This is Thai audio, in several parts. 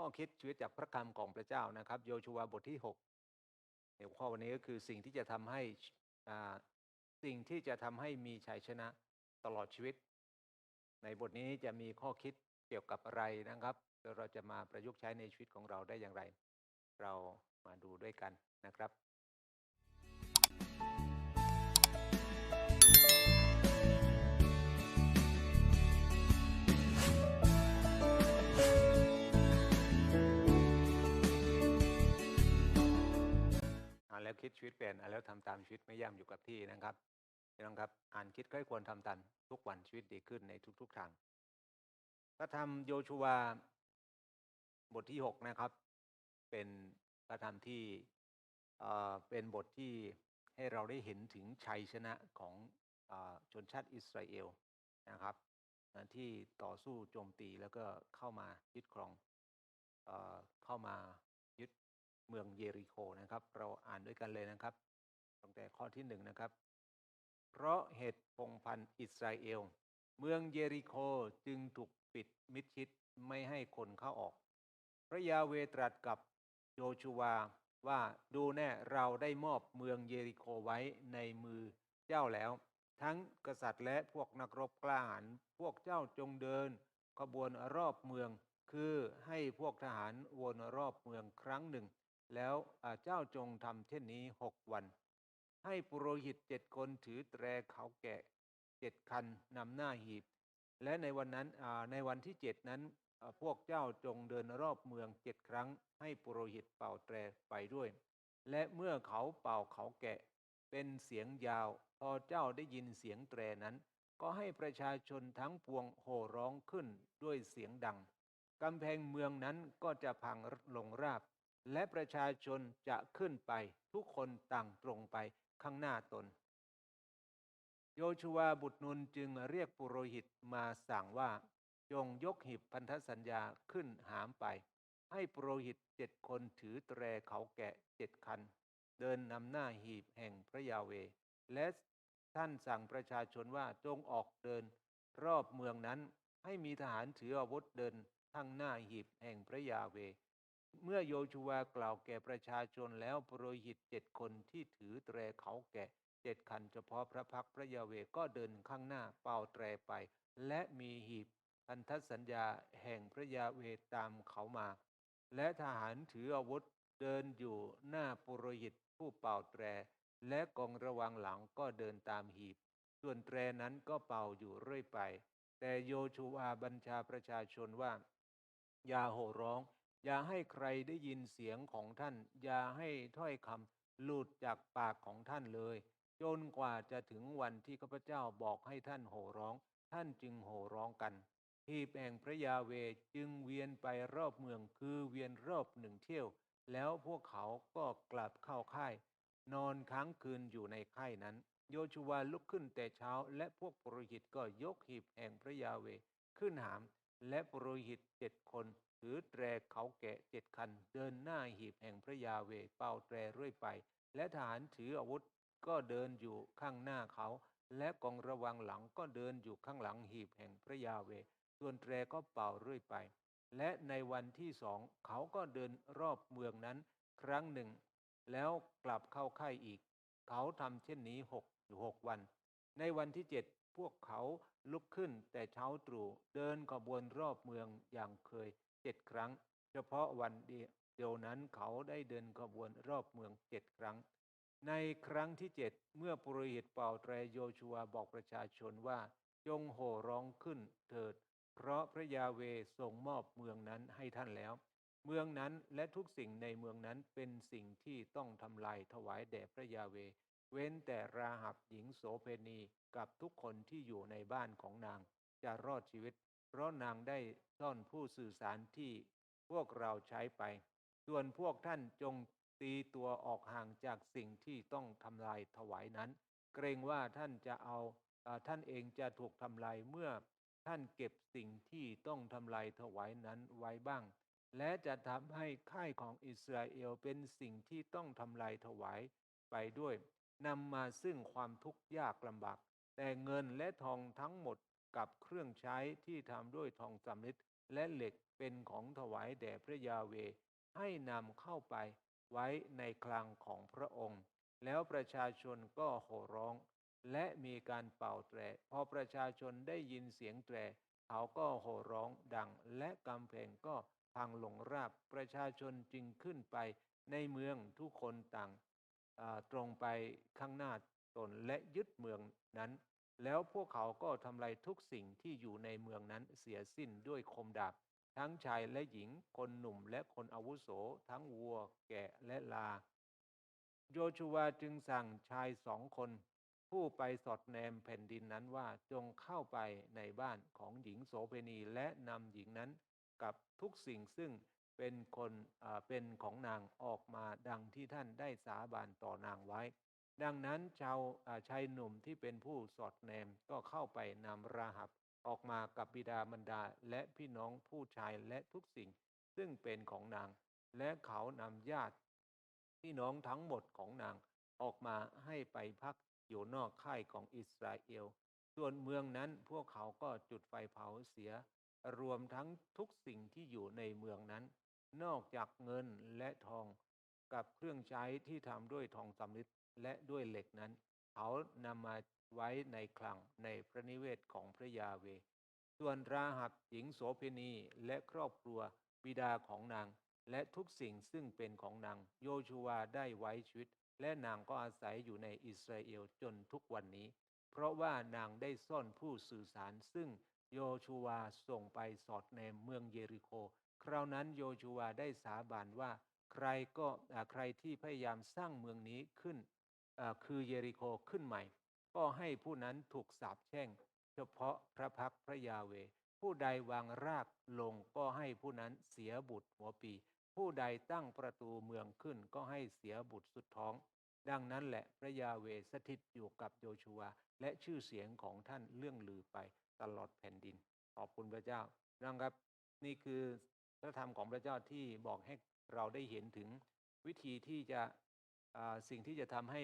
ข้อคิดชีวิตจากพระคำของพระเจ้านะครับ โยชูวาบทที่6ในหัวข้อวันนี้ก็คือสิ่งที่จะทำให้สิ่งที่จะทำให้มีชัยชนะตลอดชีวิต ในบทนี้จะมีข้อคิดเกี่ยวกับอะไรนะครับเราจะมาประยุกต์ใช้ในชีวิตของเราได้อย่างไร เรามาดูด้วยกันนะครับ แล้วคิดชีวิตเปลี่ยนอ่านแล้วทำตามชีวิตไม่ย่ำอยู่กับที่นะครับพี่น้องครับอ่านคิดใครควรทำตามทุกวันชีวิตดีขึ้นในทุก ๆ ทาง พระธรรมโยชูวาบทที่6นะครับ เป็นพระธรรมที่เอ่อเป็นบทที่ให้เราได้เห็นถึงชัยชนะของเออชนชาติอิสราเอลนะครับ ที่ต่อสู้โจมตีแล้วก็เข้ามายึดครองเออเข้ามา เมืองเยริโคนะครับ เราอ่านด้วยกันเลยนะครับตั้งแต่ข้อที่หนึ่งนะครับ เพราะเหตุพงพันธ์อิสราเอล เมืองเยริโคจึงถูกปิดมิดชิดไม่ให้คนเข้าออก พระยาเวตรัสกับโยชูวาว่าดูแน่เราได้มอบเมืองเยริโคไว้ในมือเจ้าแล้ว ทั้งกษัตริย์และพวกนักรบกล้าหาญพวกเจ้าจงเดินขบวนรอบเมือง คือให้พวกทหารวนรอบเมืองครั้งหนึ่ง แล้วเจ้าจงทำเช่นนี้หกวัน ให้ปุโรหิตเจ็ดคนถือแตรเขาแกะเจ็ดคันนำหน้าหีบ และในวันนั้นในวันที่เจ็ดนั้นพวกเจ้าจงเดินรอบเมืองเจ็ดครั้ง ให้ปุโรหิตเป่าแตรไปด้วย และเมื่อเขาเป่าเขาแกะ เป็นเสียงยาว พอเจ้าได้ยินเสียงแตรนั้น ก็ให้ประชาชนทั้งปวงโห่ร้องขึ้นด้วยเสียงดังกำแพงเมืองนั้นก็จะพังลงราบ และประชาชนจะขึ้นไปทุกคนต่างตรงไปข้างหน้าตน โยชูวาบุตรนุนจึงเรียกปุโรหิตมาสั่งว่าจงยกหีบพันธสัญญาขึ้นหามไป ให้ปุโรหิตเจ็ดคนถือแตรเขาแกะเจ็ดคัน เดินนำหน้าหีบแห่งพระยาเว และท่านสั่งประชาชนว่าจงออกเดิน รอบเมืองนั้นให้มีทหารถืออาวุธเดินทั้งหน้าหีบแห่งพระยาเว เมื่อโยชูวากล่าวแก่ประชาชนแล้วปุโรหิตเจ็ดคนที่ถือแตรเขาแกะเจ็ดคันเฉพาะพระพักพระยาเวก็เดินข้างหน้าเป่าแตรไป และมีหีบพันธสัญญาแห่งพระยาเวตามเขามา และทหารถืออาวุธเดินอยู่หน้าปุโรหิตผู้เป่าแตร และกองระวังหลังก็เดินตามหีบ ส่วนแตรนั้นก็เป่าอยู่เรื่อยไป แต่โยชูวาบัญชาประชาชนว่าอย่าโห่ร้อง อย่าให้ใครได้ยินเสียงของท่าน อย่าให้ถ้อยคำหลุดจากปากของท่านเลย จนกว่าจะถึงวันที่ข้าพเจ้าบอกให้ท่านโห่ร้อง ท่านจึงโห่ร้องกันหีบแห่งพระยาเวจึงเวียนไปรอบเมืองคือเวียนรอบหนึ่งเที่ยว แล้วพวกเขาก็กลับเข้าค่าย นอนค้างคืนอยู่ในค่ายนั้น โยชูวาลุกขึ้นแต่เช้า และพวกปุโรหิตก็ยกหีบแห่งพระยาเวขึ้นหาม และปุโรหิตเจ็ดคน ถือแตรเขาแกะเจ็ดคัน เดินหน้าหีบแห่งพระยาเวเป่าแตรเรื่อยไป และทหารถืออาวุธก็เดินอยู่ข้างหน้าเขา และกองระวังหลังก็เดินอยู่ข้างหลังหีบแห่งพระยาเว ส่วนแตรก็เป่าเรื่อยไป และในวันที่สองเขาก็เดินรอบเมืองนั้น ครั้งหนึ่ง แล้วกลับเข้าค่ายอีก เขาทำเช่นนี้หกอยู่หกวัน ในวันที่เจ็ดพวกเขาลุกขึ้นแต่เช้าตรู่เดินขบวนรอบเมืองอย่างเคย เจ็ดครั้ง เฉพาะวันเดียวนั้นเขาได้เดินขบวนรอบเมืองเจ็ดครั้ง ในครั้งที่เจ็ดเมื่อปุโรหิตเป่าแตรโยชัวบอกประชาชนว่า จงโห่ร้องขึ้นเถิด เพราะพระยาเวทรงมอบเมืองนั้นให้ท่านแล้ว เมืองนั้นและทุกสิ่งในเมืองนั้นเป็นสิ่งที่ต้องทำลายถวายแด่พระยาเว เว้นแต่ราหับหญิงโสเพณีกับทุกคนที่อยู่ในบ้านของนางจะรอดชีวิต เพราะนางได้ซ่อนผู้สื่อสารที่พวกเราใช้ไป ส่วนพวกท่านจงตีตัวออกห่างจากสิ่งที่ต้องทำลายถวายนั้น เกรงว่าท่านจะเอาท่านเองจะถูกทำลายเมื่อท่านเก็บสิ่งที่ต้องทำลายถวายนั้นไว้บ้าง และจะทำให้ค่ายของอิสราเอลเป็นสิ่งที่ต้องทำลายถวายไปด้วยนำมาซึ่งความทุกข์ยากลำบาก แต่เงินและทองทั้งหมด กับเครื่องใช้ที่ทำด้วยทองสำริดและเหล็กเป็นของถวายแด่พระยาเว ให้นำเข้าไปไว้ในคลังของพระองค์ แล้วประชาชนก็โห่ร้อง และมีการเป่าแตร พอประชาชนได้ยินเสียงแตร เขาก็โห่ร้องดัง และกำแพงก็พังลงราบ ประชาชนจึงขึ้นไปในเมืองทุกคนต่างตรงไปข้างหน้าตนและยึดเมืองนั้น แล้วพวกเขาก็ทำลายทุกสิ่งที่อยู่ในเมืองนั้นเสียสิ้นด้วยคมดาบ ทั้งชายและหญิง คนหนุ่มและคนอาวุโส ทั้งวัว แกะและลา โยชูวาจึงสั่งชายสองคน ผู้ไปสอดแนมแผ่นดินนั้นว่าจงเข้าไปในบ้านของหญิงโสเภณีและนำหญิงนั้นกับทุกสิ่งซึ่งเป็นคนเป็นของนางออกมาดังที่ท่านได้สาบานต่อนางไว้ ดังนั้นชาวชายหนุ่มที่เป็นผู้สอดแนมก็เข้าไปนำราหับออกมากับบิดามารดาและพี่น้องผู้ชายและทุกสิ่ง ซึ่งเป็นของนาง และเขานำญาติ พี่น้องทั้งหมดของนางออกมาให้ไปพักอยู่นอกค่ายของอิสราเอล ส่วนเมืองนั้นพวกเขาก็จุดไฟเผาเสีย รวมทั้งทุกสิ่งที่อยู่ในเมืองนั้น นอกจากเงินและทองกับเครื่องใช้ที่ทำด้วยทองสำริด และด้วยเหล็กนั้น เขานำมาไว้ในคลังในพระนิเวศของพระยาเว ส่วนราหับหญิงโสเภณีและครอบครัวบิดาของนาง และทุกสิ่งซึ่งเป็นของนาง โยชูวาได้ไว้ชีวิต และนางก็อาศัยอยู่ในอิสราเอลจนทุกวันนี้ เพราะว่านางได้ซ่อนผู้สื่อสารซึ่งโยชูวาส่งไปสอดแนเมืองเยริโค คราวนั้นโยชูวาได้สาบานว่า ใครก็ใครที่พยายามสร้างเมืองนี้ขึ้น คือเยริโคขึ้นใหม่ ก็ให้ผู้นั้นถูกสาปแช่ง เฉพาะพระพักพระยาเว ผู้ใดวางรากลงก็ให้ผู้นั้นเสียบุตรหัวปี ผู้ใดตั้งประตูเมืองขึ้นก็ให้เสียบุตรสุดท้อง ดังนั้นแหละพระยาเวสถิตอยู่กับโยชูวและชื่อเสียงของท่านเรื่องลือไปตลอดแผ่นดิน ขอบคุณพระเจ้านะครับ นี่คือพระธรรมของพระเจ้าที่บอกให้เราได้เห็นถึงวิธีที่จะสิ่งที่จะทำให้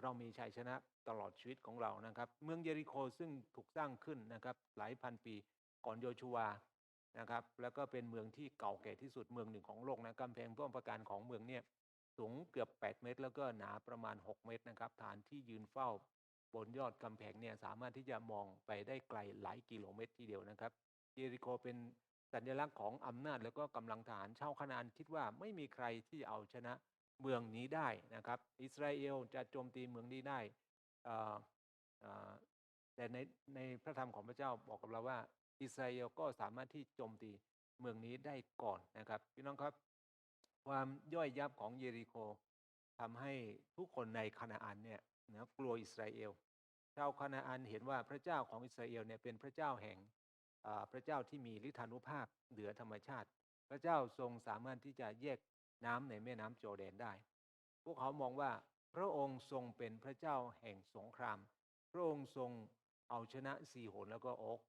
เรามีชัยชนะตลอดชีวิตของเรานะครับ เมืองเยริโคซึ่งถูกสร้างขึ้นนะครับหลายพันปีก่อนโยชูวานะครับแล้วก็เป็นเมืองที่เก่าแก่ที่สุดเมืองหนึ่งของโลกนะกำแพงป้อมปราการของเมืองเนี่ยสูงเกือบ 8 เมตร แล้วก็หนาประมาณ 6 เมตรนะครับฐานที่ยืนเฝ้าบนยอดกำแพงเนี่ยสามารถที่จะมองไปได้ไกลหลายกิโลเมตรทีเดียวนะครับเยริโคเป็นสัญลักษณ์ของอำนาจแล้วก็กำลังทหารชาวคานาอันคิดว่าไม่มีใครที่จะเอาชนะ เมืองนี้ได้นะครับ อิสราเอลจะโจมตีเมืองนี้ได้แต่ในในพระธรรมของพระเจ้าบอกกับเราว่า อิสราเอลก็สามารถที่โจมตีเมืองนี้ได้ก่อนนะครับพี่น้องครับ ความย่อยยับของเยริโคทำให้ทุกคนในคานาอันเนี่ยนะกลัวอิสราเอลชาวคานาอันเห็นว่าพระเจ้าของอิสราเอลเนี่ยเป็นพระเจ้าแห่งพระเจ้าที่มีฤทธานุภาพเหนือธรรมชาติ พระเจ้าทรงสามารถที่จะแยก น้ำในแม่น้ำโจอร์แดนได้ พวกเขามองว่าพระองค์ทรงเป็นพระเจ้าแห่งสงคราม พระองค์ทรงเอาชนะสีโหนแล้วก็อก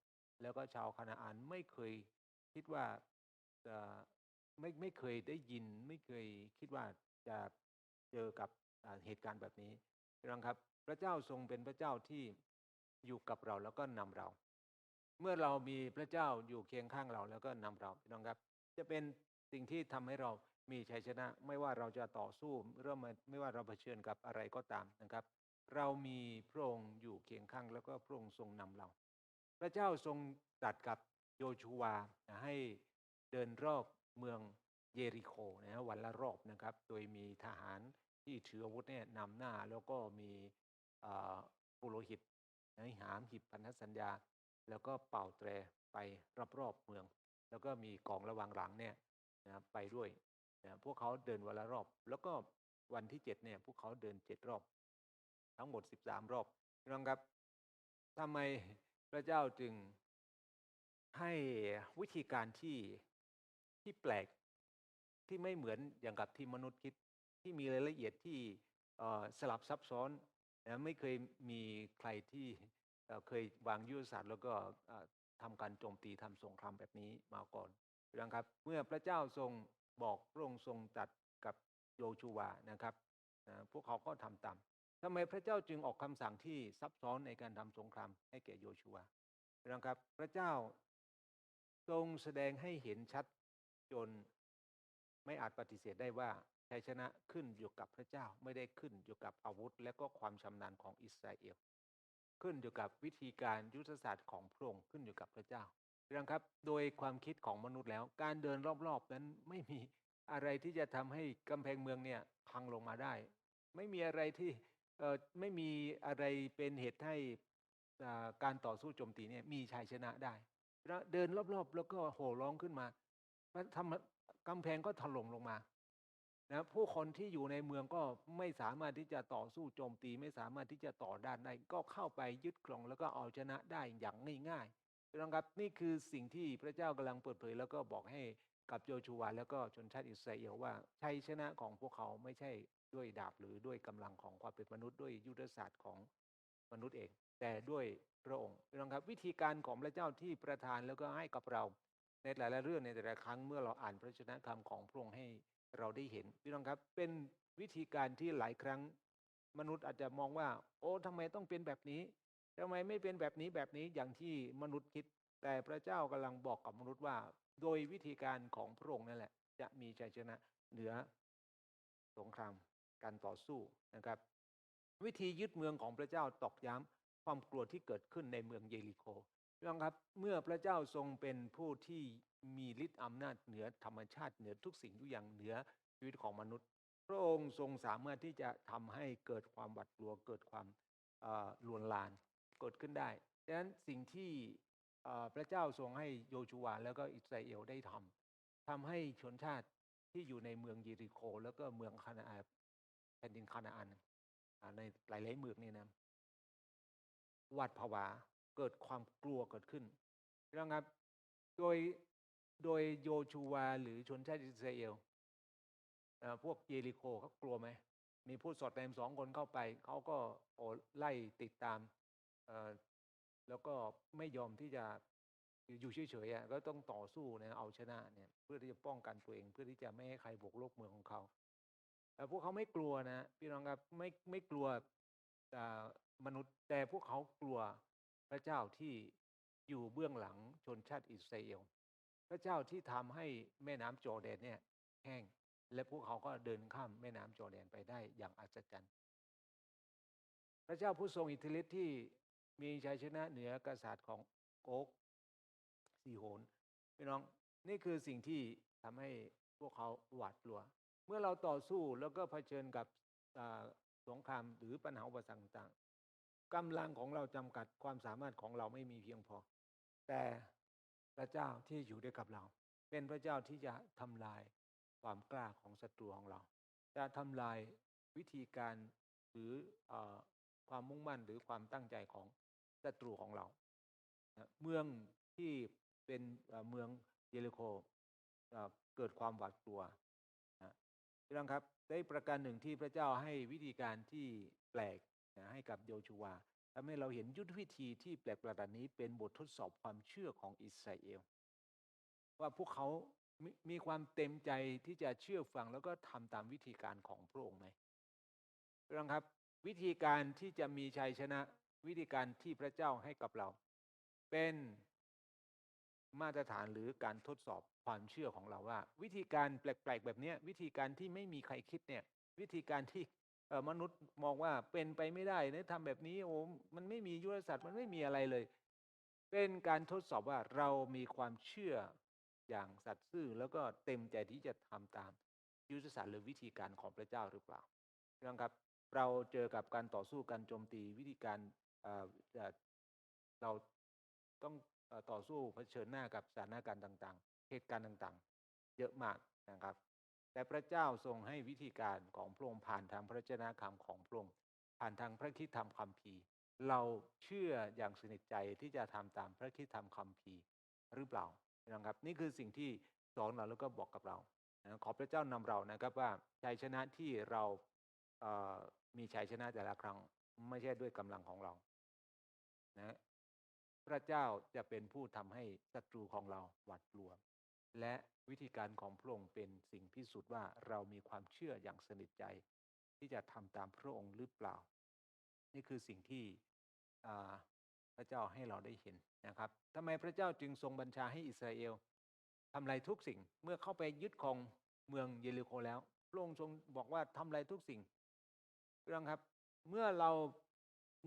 แล้วก็ชาวคานาอันไม่เคยคิดว่าจะไม่ไม่เคยได้ยินไม่เคยคิดว่าจะเจอกับเหตุการณ์แบบนี้พี่น้องครับ พระเจ้าทรงเป็นพระเจ้าที่อยู่กับเราแล้วก็นำเรา เมื่อเรามีพระเจ้าอยู่เคียงข้างเราแล้วก็นำเราพี่น้องครับ จะเป็นสิ่งที่ทำให้เรา มีชัยชนะไม่ว่าเราจะต่อสู้เริ่มไม่ว่าเราเผชิญกับอะไรก็ตามนะครับ เรามีพระองค์อยู่เคียงข้างแล้วก็พระองค์ทรงนำเรา พระเจ้าทรงตรัสกับโยชูวาให้เดินรอบเมืองเยริโคนะฮะวันละรอบนะครับ โดยมีทหารที่ถืออาวุธเนี่ยนำหน้าแล้วก็มีปุโรหิตนะหามหิบพันธสัญญา แล้วก็เป่าแตรไปรอบๆเมือง แล้วก็มีกองระวังหลังเนี่ยนะไปด้วย นะพวกเขาเดินวันละรอบ แล้วก็วันที่เจ็ดเนี่ยพวกเขาเดินเจ็ดรอบ ทั้งหมดสิบสามรอบพี่น้องครับทำไมพระเจ้าจึงให้วิธีการที่ที่แปลกที่ไม่เหมือนอย่างกับที่มนุษย์คิดที่มีรายละเอียดที่สลับซับซ้อนนะไม่เคยมีใครที่เเคยวางยุทธศาสตร์แล้วก็ทำการโจมตีทำสงครามแบบนี้มาก่อนพี่น้องครับ เมื่อพระเจ้าทรง บอกพระองค์ทรงตัดกับโยชูวานะครับนะพวกเขาก็ทำตามทำไมพระเจ้าจึงออกคำสั่งที่ซับซ้อนในการทำสงครามให้แก่โยชูวาน้องครับพระเจ้าทรงแสดงให้เห็นชัดจนไม่อาจปฏิเสธได้ว่าชัยชนะขึ้นอยู่กับพระเจ้าไม่ได้ขึ้นอยู่กับอาวุธ และก็ความชำนาญของอิสราเอลขึ้นอยู่กับวิธีการยุทธศาสตร์ของพระองค์ขึ้นอยู่กับพระเจ้า พี่น้องครับโดยความคิดของมนุษย์แล้ว การเดินรอบๆนั้นไม่มีอะไรที่จะทำให้กำแพงเมืองเนี่ยพังลงมาได้ ไม่มีอะไรที่เอ่อไม่มีอะไรเป็นเหตุให้อ่าการต่อสู้โจมตีเนี่ยมีชัยชนะได้แล้วเดินรอบๆ แล้วก็โห่ร้องขึ้นมาทำกำแพงก็ถล่มลงมานะผู้คนที่อยู่ในเมืองก็ไม่สามารถที่จะต่อสู้โจมตี ไม่สามารถที่จะต่อด้านได้ก็เข้าไปยึดครองแล้วก็เอาชนะได้อย่างง่ายๆ พี่น้องครับนี่คือสิ่งที่พระเจ้ากำลังเปิดเผย แล้วก็บอกให้กับโยชูวาแล้วก็ชนชาติอิสราเอลว่าชัยชนะของพวกเขาไม่ใช่ด้วยดาบหรือด้วยกำลังของความเป็นมนุษย์ด้วยยุทธศาสตร์ของมนุษย์เอง แต่ด้วยพระองค์พี่น้องครับวิธีการของพระเจ้าที่ประทานแล้วก็ให้กับเราในหลายๆเรื่องในแต่ละครั้งเมื่อเราอ่านพระชนะคำของพระองค์ให้เราได้เห็นพี่น้องครับเป็นวิธีการที่หลายครั้งมนุษย์อาจจะมองว่า โอ้ทำไมต้องเป็นแบบนี้ ทำไมไม่เป็นแบบนี้แบบนี้อย่างที่มนุษย์คิด แต่พระเจ้ากำลังบอกกับมนุษย์ว่า โดยวิธีการของพระองค์นั่นแหละ จะมีชัยชนะเหนือสงครามการต่อสู้นะครับ วิธียึดเมืองของพระเจ้าตอกย้ำความกลัวที่เกิดขึ้นในเมืองเยริโคพี่น้องครับ เมื่อพระเจ้าทรงเป็นผู้ที่มีฤทธิ์อำนาจเหนือธรรมชาติเหนือทุกสิ่งทุกอย่างเหนือชีวิตของมนุษย์ พระองค์ทรงสามารถที่จะทำให้เกิดความหวาดกลัวเกิดความลวนลาน เกิดขึ้นได้ดังนั้นสิ่งที่พระเจ้าทรงให้โยชูวาแล้วก็อิสราเอลได้ทำทำให้ชนชาติที่อยู่ในเมืองเยริโค แล้วก็เมืองคานาอันแผ่นดินคานาอันอ่าในหลายๆเมืองนี่นะหวาดผวาเกิดความกลัวเกิดขึ้นน้องครับโดยโดยโยชูวาหรือชนชาติอิสราเอลพวกเยริโคเขากลัวไหมมีผู้สอดแนมสองคนเข้าไป เขาก็โอไล่ติดตาม แล้วก็ไม่ยอมที่จะอยู่เฉยๆก็ต้องต่อสู้นะเอาชนะเนี่ยเพื่อที่จะป้องกันตัวเอง เพื่อที่จะไม่ให้ใครบุกรุกเมืองของเขาแต่พวกเขาไม่กลัวนะพี่น้องครับไม่ไม่กลัวอ่มนุษย์แต่พวกเขากลัวพระเจ้าที่อยู่เบื้องหลังชนชาติอิสราเอลพระเจ้าที่ทำให้แม่น้ำจอร์แดนเนี่ยแห้งและพวกเขาก็เดินข้ามแม่น้ำจอร์แดนไปได้อย่างอัศจรรย์ พระเจ้าผู้ทรงอิทธิฤทธิ์ที่ มีชัยชนะเหนือกษัตริย์ของโอ๊กซีโหนพี่น้องนี่คือสิ่งที่ทำให้พวกเขาหวาดกลัว เมื่อเราต่อสู้แล้วก็เผชิญกับสงครามหรือปัญหาอุปสรรคต่างกำลังของเราจำกัดความสามารถของเราไม่มีเพียงพอ แต่พระเจ้าที่อยู่ด้วยกับเรา เป็นพระเจ้าที่จะทำลายความกล้าของศัตรูของเรา จะทำลายวิธีการหรืออความมุ่งมั่นหรือความตั้งใจของ ศัตรูของเรา เมืองที่เป็นเมืองเยริโคเอ่อเกิดความหวาดกลัวพี่น้องครับได้ประการหนึ่งที่พระเจ้าให้วิธีการที่แปลกให้กับโยชูวาทำให้เราเห็นยุทธวิธีที่แปลกประหลาดนี้เป็นบททดสอบความเชื่อของอิสราเอล ว่าพวกเขามมีความเต็มใจที่จะเชื่อฟังแล้วก็ทำตามวิธีการของพระองค์ไหมพี่น้องครับ วิธีการที่จะมีชัยชนะ วิธีการที่พระเจ้าให้กับเรา เป็นมาตรฐานหรือการทดสอบความเชื่อของเราว่า วิธีการแปลกๆแบบนี้วิธีการที่ไม่มีใครคิดเนี่ย วิธีการที่มนุษย์มองว่าเป็นไปไม่ได้นะทำแบบนี้โอ้มันไม่มียุทธศาสตร์มันไม่มีอะไรเลย เป็นการทดสอบว่าเรามีความเชื่ออย่างสัตย์ซื่อแล้วก็เต็มใจที่จะทำตามยุทธศาสตร์หรือวิธีการของพระเจ้าหรือเปล่าพี่น้องครับ เราเจอกับการต่อสู้การโจมตีวิธีการ เราต้องต่อสู้เผชิญหน้ากับสถานการณ์ต่างๆ เหตุการณ์ต่างๆ เยอะมากนะครับ แต่พระเจ้าทรงให้วิธีการของพระองค์ผ่านทางพระเจนาคำของพระองค์ผ่านทางพระคิดธรรมคัมภีเราเชื่ออย่างสนิทใจที่จะทำตามพระคิดธรรมคัมภีหรือเปล่านะครับ นี่คือสิ่งที่สอนเราแล้วก็บอกกับเราขอพระเจ้านำเรานะครับว่าชัยชนะที่เราเอ่อมีชัยชนะแต่ละครั้งไม่ใช่ด้วยกำลังของเรา นะพระเจ้าจะเป็นผู้ทำให้ศัตรูของเราหวาดกลัว และวิธีการของพระองค์เป็นสิ่งพิสูจน์ว่าเรามีความเชื่ออย่างสนิทใจ ที่จะทำตามพระองค์หรือเปล่า นี่คือสิ่งที่พระระเจ้าให้เราได้เห็นนะครับทำไมพระเจ้าจึงทรงบัญชาให้อิสราเอลทำลายทุกสิ่งเมื่อเข้าไปยึดครองเมืองเยริโคแล้วพระองค์ทรงบอกว่าทำลายทุกสิ่งเรื่องครับ เมื่อเรา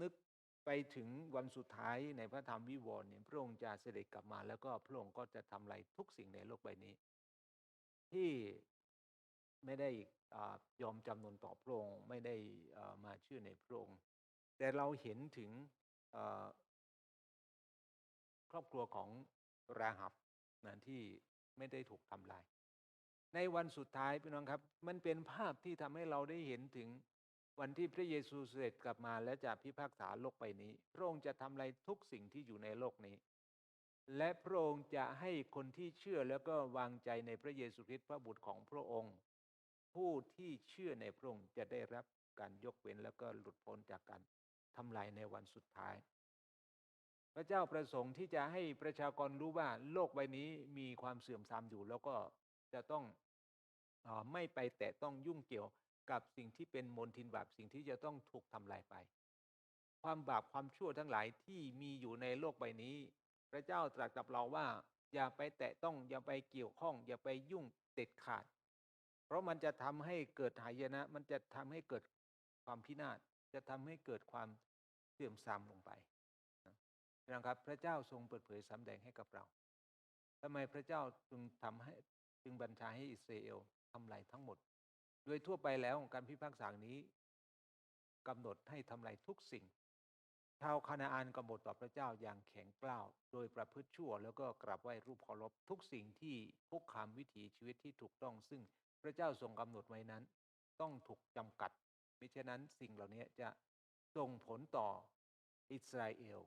นึก ไปถึงวันสุดท้ายในพระธรรมวิวรณ์เนี่ยพระองค์จะเสด็จกลับมา แล้วก็พระองค์ก็จะทำลายทุกสิ่งในโลกใบนี้ ที่ไม่ได้อายอมจำนนต่อพระองค์ไม่ได้อ่ามาเชื่อในพระองค์ แต่เราเห็นถึงครอบครัวของราหับนะที่ไม่ได้ถูกทำลาย ในวันสุดท้ายพี่น้องครับ มันเป็นภาพที่ทำให้เราได้เห็นถึง วันที่พระเยซูเสด็จกลับมาและจะพิพากษาโลกไปนี้ พระองค์จะทำลายทุกสิ่งที่อยู่ในโลกนี้ และพระองค์จะให้คนที่เชื่อแล้วก็วางใจในพระเยซูคริสต์พระบุตรของพระองค์ ผู้ที่เชื่อในพระองค์จะได้รับการยกเว้นแล้วก็หลุดพ้นจากการทำลายในวันสุดท้าย พระเจ้าประสงค์ที่จะให้ประชากรรู้ว่าโลกใบนี้มีความเสื่อมทรามอยู่แล้วก็จะต้องออไม่ไปแตะต้องยุ่งเกี่ยว กับสิ่งที่เป็นมลทินบาปสิ่งที่จะต้องถูกทำลายไป ความบาปความชั่วทั้งหลายที่มีอยู่ในโลกใบนี้ พระเจ้าตรัสกับเราว่า อย่าไปแตะต้องอย่าไปเกี่ยวข้อง อย่าไปยุ่งเด็ดขาด เพราะมันจะทำให้เกิดหายนะ มันจะทำให้เกิดความพินาศจะทำให้เกิดความเสื่อมทรามลงไปนะครับพระเจ้าทรงเปิดเผยสำแดงให้กับเราทำไมพระเจ้าจึงทำให้จึงบัญชาให้อิสราเอลทำลายทั้งหมด ดยทั่วไปแล้วการพิพากษานี้กำหนดให้ทำลายทุกสิ่ง ชาวคานาอันกำหนดต่อพระเจ้าอย่างแข็งกร้าว โดยประพฤติชั่ว แล้วก็กราบไหว้รูปเคารพทุกสิ่งที่คุกคามวิถีชีวิตที่ถูกต้อง ซึ่งพระเจ้าทรงกำหนดไว้นั้น ต้องถูกจำกัดมิฉะนั้นสิ่งเหล่านี้จะส่งผลต่ออิสราเอล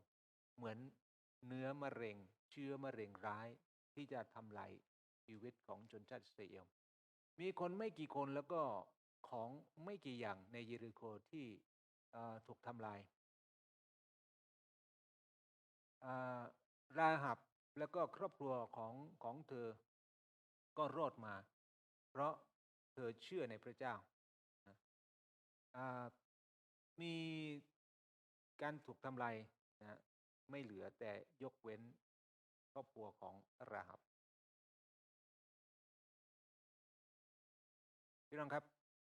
เหมือนเนื้อมะเร็ง เชื้อมะเร็งร้ายที่จะทำลายชีวิตของชนชาติอิสราเอล มีคนไม่กี่คนแล้วก็ของไม่กี่อย่างในเยริโคที่ถูกทำลายาราหับแล้วก็ครอบครัวของของเธอ ก็รอดมา เพราะเธอเชื่อในพระเจ้าามีการถูกทำลายนะไม่เหลือแต่ยกเว้นครอบครัวของราหับ พี่น้องครับ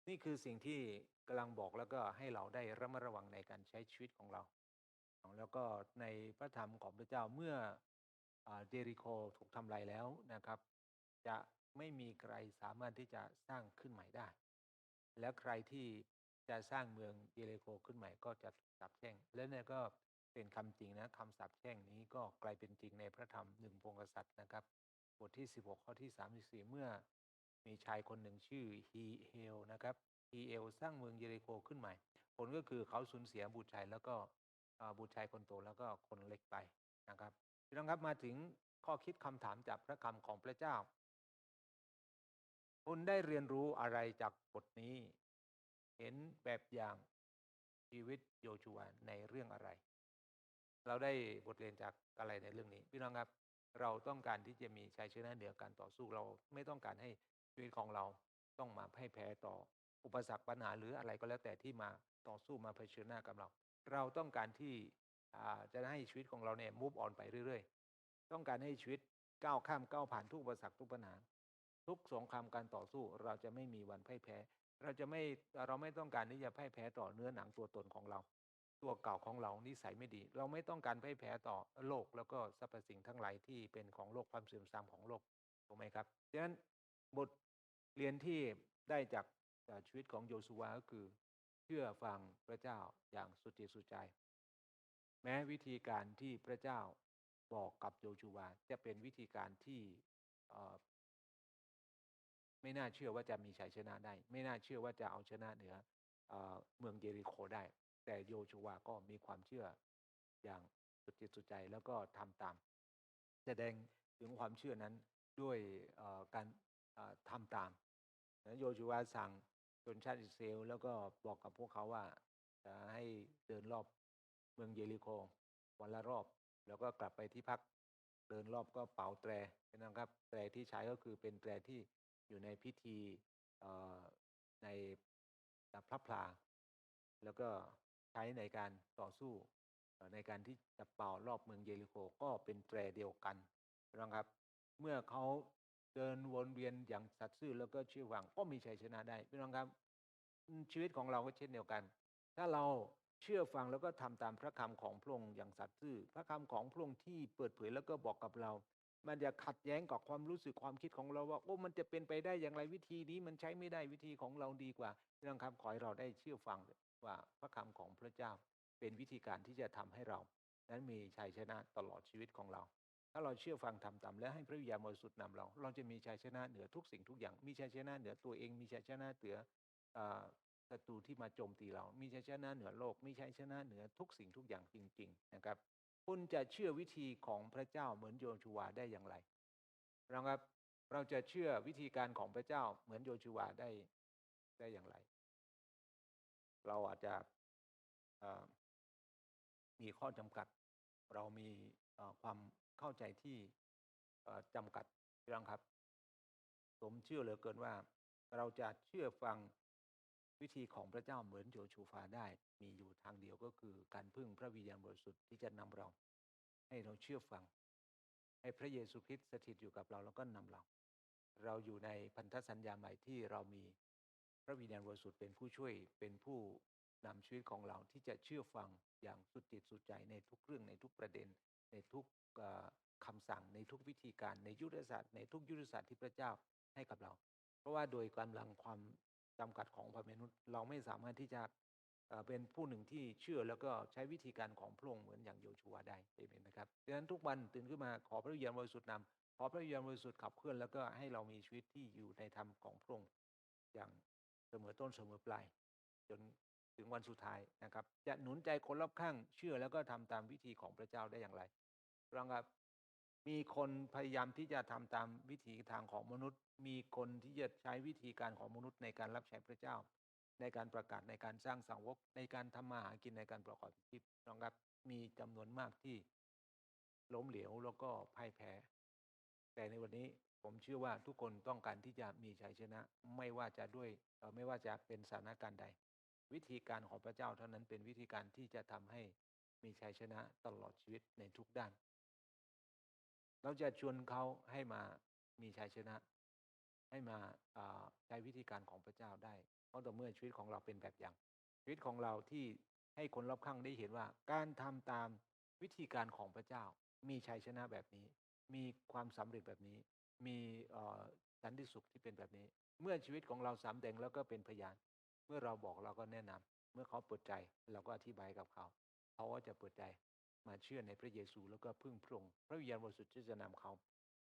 นี่คือสิ่งที่กำลังบอกแล้วก็ให้เราได้ระมัดระวังในการใช้ชีวิตของเรา แล้วก็ในพระธรรมของพระเจ้าเมื่ออเดริโคถูกทำลายแล้วนะครับ จะไม่มีใครสามารถที่จะสร้างขึ้นใหม่ได้ แล้วใครที่จะสร้างเมืองเยเรโคขึ้นใหม่ก็จะสาปแช่ง และนี่ก็เป็นคำจริงนะคำสาปแช่งนี้ก็กลายเป็นจริงในพระธรรมหนึ่งพงกษัตริย์นะครับ บทที่ 16 ข้อที่ 34 เมื่อ มีชายคนหนึ่งชื่อฮีเฮลนะครับฮีเอลสร้างเมืองเยริโคขึ้นใหม่ ผลก็คือเขาสูญเสียบุตรชายแล้วก็บุตรชายคนโตแล้วก็คนเล็กไปนะครับพี่น้องครับมาถึงข้อคิดคำถามจากพระคำของพระเจ้า คุณได้เรียนรู้อะไรจากบทนี้ เห็นแบบอย่างชีวิตโยชูวาในเรื่องอะไร เราได้บทเรียนจากอะไรในเรื่องนี้ พี่น้องครับ เราต้องการที่จะมีชัยชนะเหนือการต่อสู้เราไม่ต้องการให้ ชีวิตของเราต้องมาพ่ายแพ้ต่ออุปสรรคปัญหาหรืออะไรก็แล้วแต่ที่มาต่อสู้มาเผชิญหน้ากับเรา เราต้องการที่จะให้ชีวิตของเราเนี่ยมูฟออนไปเรื่อยๆ ต้องการให้ชีวิตก้าวข้ามก้าวผ่านทุกอุปสรรคทุกปัญหา ทุกสงครามการต่อสู้เราจะไม่มีวันพ่ายแพ้ เราจะไม่เราไม่ต้องการที่จะพ่ายแพ้ต่อเนื้อหนังตัวตนของเรา ตัวเก่าของเรานิสัยไม่ดี เราไม่ต้องการพ่ายแพ้ต่อโลกแล้วก็สรรพสิ่งทั้งหลายที่เป็นของโลกความเสื่อมทรามของโลกถูกไหมครับดังนั้น บทเรียนที่ได้จากจากชีวิตของโยซูวาก็คือเชื่อฟังพระเจ้าอย่างสุดจิตสุดใจ แม้วิธีการที่พระเจ้าบอกกับโยชูวาจะเป็นวิธีการที่ไม่น่าเชื่อว่าจะมีชัยชนะได้ ไม่น่าเชื่อว่าจะเอาชนะเหนือเอเมืองเยริโคได้ แต่โยชูวาก็มีความเชื่ออย่างสุดจิตสุดใจแล้วก็ทำตาม แสดงถึงความเชื่อนั้นด้วยการ ทำตามโยชูวาสั่งชนชาติอิสราเอลแล้วก็บอกกับพวกเขาว่าจะให้เดินรอบเมืองเยริโควันละรอบ แล้วก็กลับไปที่พักเดินรอบก็เป่าแตรนะครับแตรที่ใช้ก็คือเป็นแตรที่อยู่ในพิธีในพระพลา แล้วก็ใช้ในการต่อสู้ในการที่จะเป่ารอบเมืองเยริโคก็เป็นแตรเดียวกันนะครับ เมื่อเขา เดินวนเวียนอย่างสัตย์ซื่อแล้วก็เชื่อฟังก็มีชัยชนะได้พี่น้องครับ ชีวิตของเราก็เช่นเดียวกัน ถ้าเราเชื่อฟังแล้วก็ทำตามพระคำของพระองค์อย่างสัตย์ซื่อ พระคำของพระองค์ที่เปิดเผยแล้วก็บอกกับเรา มันจะขัดแย้งกับความรู้สึกความคิดของเราว่าโอ้มันจะเป็นไปได้อย่างไรวิธีนี้มันใช้ไม่ได้วิธีของเราดีกว่าพี่น้องครับขอให้เราได้เชื่อฟังว่าพระคำของพระเจ้าเป็นวิธีการที่จะทำให้เรา นั้นมีชัยชนะตลอดชีวิตของเรา ถ้าเราเชื่อฟังทำตามและให้พระวิญญาณบริสุทธิ์นำเรา เราจะมีชัยชนะเหนือทุกสิ่งทุกอย่าง มีชัยชนะเหนือตัวเอง มีชัยชนะเหนือศัตรูที่มาโจมตีเรา มีชัยชนะเหนือโลก มีชัยชนะเหนือทุกสิ่งทุกอย่างจริง ๆ นะครับ คุณจะเชื่อวิธีของพระเจ้าเหมือนโยชูวาได้อย่างไรนะครับ เราจะเชื่อวิธีการของพระเจ้าเหมือนโยชูวาได้ได้อย่างไร เราอาจจะมีข้อจำกัด เรามีความ เข้าใจที่จำกัดพี่น้องครับ ผมเชื่อเหลือเกินว่า เราจะเชื่อฟังวิธีของพระเจ้าเหมือนโยชูฟาได้ มีอยู่ทางเดียวก็คือการพึ่งพระวิญญาณบริสุทธิ์ที่จะนำเรา ให้เราเชื่อฟัง ให้พระเยซูคริสต์สถิตอยู่กับเราแล้วก็นำเรา เราอยู่ในพันธสัญญาใหม่ที่เรามีพระวิญญาณบริสุทธิ์เป็นผู้ช่วยเป็นผู้นำชีวิตของเราที่จะเชื่อฟังอย่างสุดจิตสุดใจในทุกเรื่องในทุกประเด็นในทุก คำสั่งในทุกวิธีการในยุทธศาสตร์ในทุกยุทธศาสตร์ที่พระเจ้าให้กับเรา เพราะว่าโดยกำลังความจำกัดของพระมนุษย์เราไม่สามารถที่จะเป็นผู้หนึ่งที่เชื่อแล้วก็ใช้วิธีการของพระองค์เหมือนอย่างโยชูวได้เอเมนนะครับดังนั้นทุกวันตื่นขึ้นมาขอพระวิญญาณบริสุทธิ์นำขอพระวิญญาณบริสุทธิ์ขับเคลื่อนแล้วก็ให้เรามีชีวิตที่อยู่ในธรรมของพระองค์อย่างเสมอต้นเสมอปลายจนถึงวันสุดท้ายนะครับ จะหนุนใจคนรอบข้างเชื่อแล้วก็ทำตามวิธีของพระเจ้าได้อย่างไร ลองครับ มีคนพยายามที่จะทำตามวิถีทางของมนุษย์ มีคนที่จะใช้วิธีการของมนุษย์ในการรับใช้พระเจ้า ในการประกาศในการสร้างสังวกในการทำมาหากินในการประกอบอาชีพลองครับมีจำนวนมากที่ล้มเหลวแล้วก็พ่ายแพ้ แต่ในวันนี้ผมเชื่อว่าทุกคนต้องการที่จะมีชัยชนะ ไม่ว่าจะด้วยไม่ว่าจะเป็นสถานการณ์ใด วิธีการของพระเจ้าเท่านั้นเป็นวิธีการที่จะทำให้มีชัยชนะตลอดชีวิตในทุกด้าน เราจะชวนเขาให้มามีชัยชนะ ให้มาใช้วิธีการของพระเจ้าได้เพราะต่อเมื่อชีวิตของเราเป็นแบบอย่าง ชีวิตของเราที่ให้คนรอบข้างได้เห็นว่า การทำตามวิธีการของพระเจ้า มีชัยชนะแบบนี้ มีความสำเร็จแบบนี้ มีสันติสุขที่เป็นแบบนี้ เมื่อชีวิตของเราสำแดงแล้วก็เป็นพยาน เมื่อเราบอกเราก็แนะนำเมื่อเขาเปิดใจเราก็อธิบายกับเขา เขาก็จะเปิดใจ มาเชื่อในพระเยซู แล้วก็พึ่งพระองค์พระวิญญาณบริสุทธิ์ที่จะนำเขา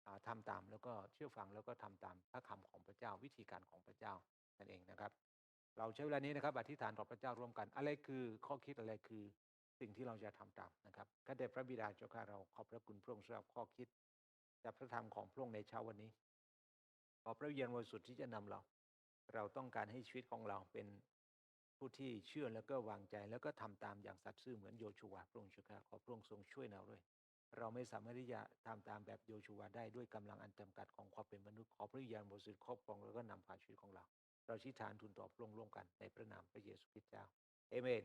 อ่าทำตามแล้วก็เชื่อฟังแล้วก็ทำตามพระคำของพระเจ้าวิธีการของพระเจ้านั่นเองนะครับ เราใช้เวลานี้นะครับอธิษฐานต่อพระเจ้าร่วมกัน อะไรคือข้อคิดอะไรคือสิ่งที่เราจะทำตามนะครับข้าแต่พระบิดาเจ้าข้าเราขอบพระคุณพระองค์สำหรับข้อคิดจากพระธรรมของพระองค์ในเช้าวันนี้ขอพระวิญญาณบริสุทธิ์ที่จะนำเรา เราต้องการให้ชีวิตของเราเป็น ผู้ที่เชื่อแล้วก็วางใจแล้วก็ทำตามอย่างสัตย์ซื่อเหมือนโยชูวาพระองค์เจ้าขอพระองค์ทรงช่วยเราด้วย เราไม่สามารถที่จะทำตามแบบโยชูวาได้ด้วยกำลังอันจำกัดของความเป็นมนุษย์ขอพระวิญญาณบริสุทธิ์ครอบครองแล้วก็นำพาชีวิตของเรา เราชี้ฐานทูลต่อพระองค์ร่วมกันในพระนามพระเยซูคริสต์เจ้าเอเมน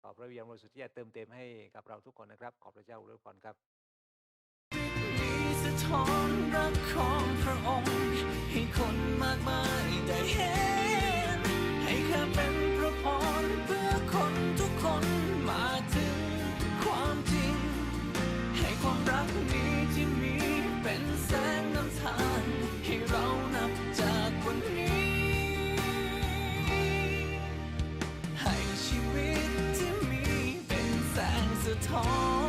ขอพระวิญญาณบริสุทธิ์ที่จะเติมเต็มให้กับเราทุกคนนะครับ ขอพระเจ้าอวยพรครับดีสะท้อนรักของพระองค์ ให้คนมากมายได้เห็น ให้ข้าเป็นพระพรเพื่อคนทุกคนมาถึงความจริง ให้ความรักนี้ที่มีเป็นแสงนำทาง ให้เรานับจากวันนี้ ให้ชีวิตที่มีเป็นแสงสะท้อน